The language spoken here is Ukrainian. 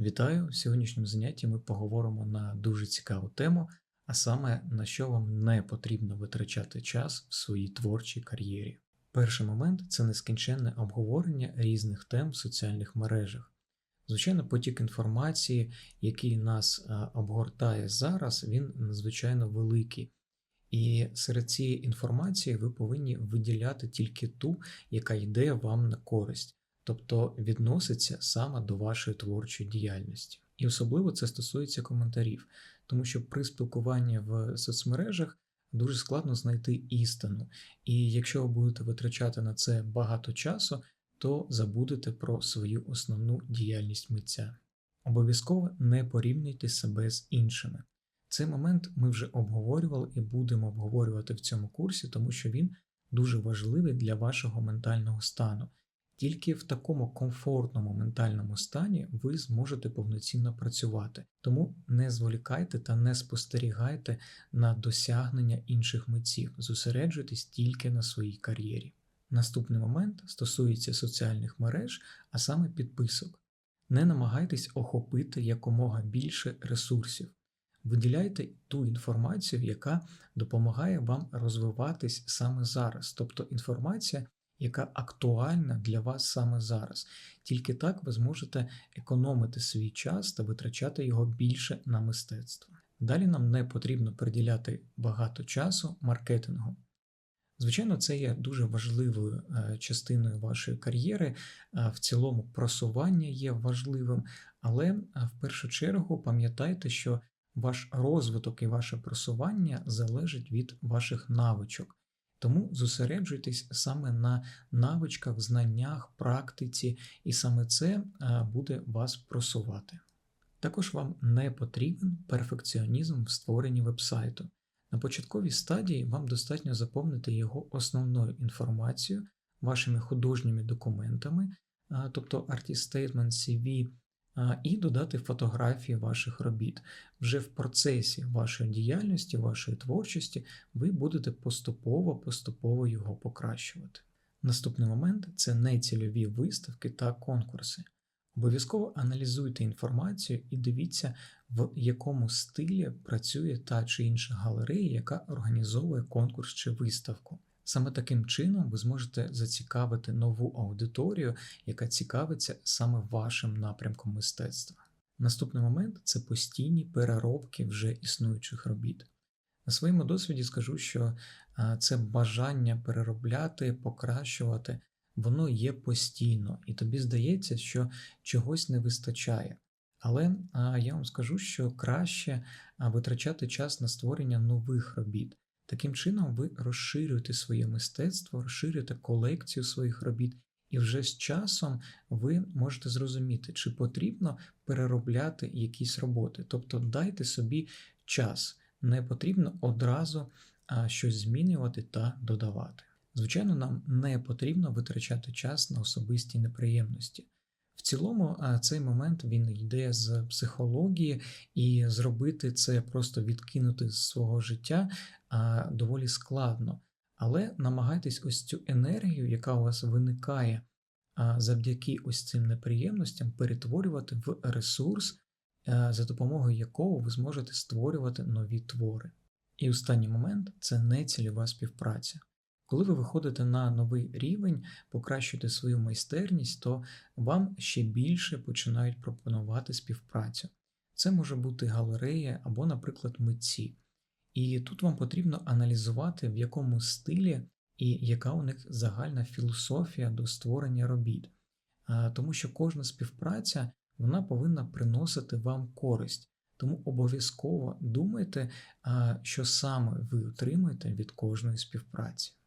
Вітаю! В сьогоднішньому занятті ми поговоримо на дуже цікаву тему, а саме на що вам не потрібно витрачати час в своїй творчій кар'єрі. Перший момент це нескінченне обговорення різних тем в соціальних мережах. Звичайно, потік інформації, який нас е, обгортає зараз, він надзвичайно великий. І серед цієї інформації ви повинні виділяти тільки ту, яка йде вам на користь тобто відноситься саме до вашої творчої діяльності. І особливо це стосується коментарів, тому що при спілкуванні в соцмережах дуже складно знайти істину. І якщо ви будете витрачати на це багато часу, то забудете про свою основну діяльність митця. Обов'язково не порівнюйте себе з іншими. Цей момент ми вже обговорювали і будемо обговорювати в цьому курсі, тому що він дуже важливий для вашого ментального стану. Тільки в такому комфортному ментальному стані ви зможете повноцінно працювати, тому не зволікайте та не спостерігайте на досягнення інших митців, зосереджуйтесь тільки на своїй кар'єрі. Наступний момент стосується соціальних мереж, а саме підписок. Не намагайтесь охопити якомога більше ресурсів. Виділяйте ту інформацію, яка допомагає вам розвиватись саме зараз, тобто інформація, яка актуальна для вас саме зараз. Тільки так ви зможете економити свій час та витрачати його більше на мистецтво. Далі нам не потрібно приділяти багато часу маркетингу. Звичайно, це є дуже важливою е, частиною вашої кар'єри, в цілому просування є важливим, але е, в першу чергу пам'ятайте, що ваш розвиток і ваше просування залежить від ваших навичок. Тому зосереджуйтесь саме на навичках, знаннях, практиці, і саме це е, буде вас просувати. Також вам не потрібен перфекціонізм в створенні вебсайту. На початковій стадії вам достатньо заповнити його основною інформацією, вашими художніми документами, е, тобто Artist Statement, CV, і додати фотографії ваших робіт. Вже в процесі вашої діяльності, вашої творчості, ви будете поступово-поступово його покращувати. Наступний момент це нецільові виставки та конкурси. Обов'язково аналізуйте інформацію і дивіться, в якому стилі працює та чи інша галерея, яка організовує конкурс чи виставку. Саме таким чином ви зможете зацікавити нову аудиторію, яка цікавиться саме вашим напрямком мистецтва. Наступний момент це постійні переробки вже існуючих робіт. На своєму досвіді скажу, що це бажання переробляти, покращувати, воно є постійно, і тобі здається, що чогось не вистачає. Але я вам скажу, що краще витрачати час на створення нових робіт. Таким чином, ви розширюєте своє мистецтво, розширюєте колекцію своїх робіт, і вже з часом ви можете зрозуміти, чи потрібно переробляти якісь роботи. Тобто дайте собі час, не потрібно одразу щось змінювати та додавати. Звичайно, нам не потрібно витрачати час на особисті неприємності. В цілому, цей момент він йде з психології, і зробити це просто відкинути з свого життя доволі складно. Але намагайтесь ось цю енергію, яка у вас виникає завдяки ось цим неприємностям, перетворювати в ресурс, за допомогою якого ви зможете створювати нові твори. І останній момент це нецільова співпраця. Коли ви виходите на новий рівень, покращуєте свою майстерність, то вам ще більше починають пропонувати співпрацю. Це може бути галерея або, наприклад, митці. І тут вам потрібно аналізувати, в якому стилі і яка у них загальна філософія до створення робіт. Тому що кожна співпраця вона повинна приносити вам користь. Тому обов'язково думайте, що саме ви отримуєте від кожної співпраці.